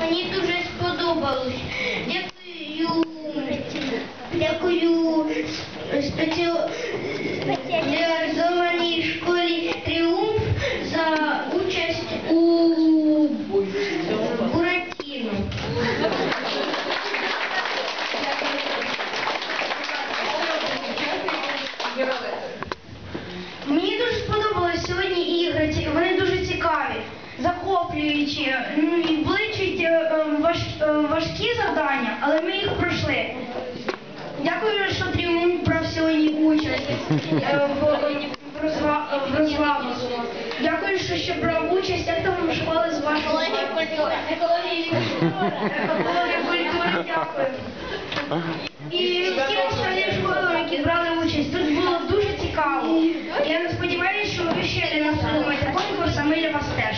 Мені дуже сподобалось. Дякую. Дякую спеціалізованій школі Тріумф за участь у Буратіно. Мені дуже сподобались сьогодні ігри. Вони дуже цікаві, захоплюючі. Важкі завдання, але ми їх пройшли. Дякую, що Тріумф брав сьогодні участь е, в, розвагах. Дякую, що ще брав участь, як там школи з вашого екології культури. Дякую. І всі остальні школи, які брали участь, тут було дуже цікаво. Я сподіваюся, що ви ще не нас конкурс, а ми для вас теж.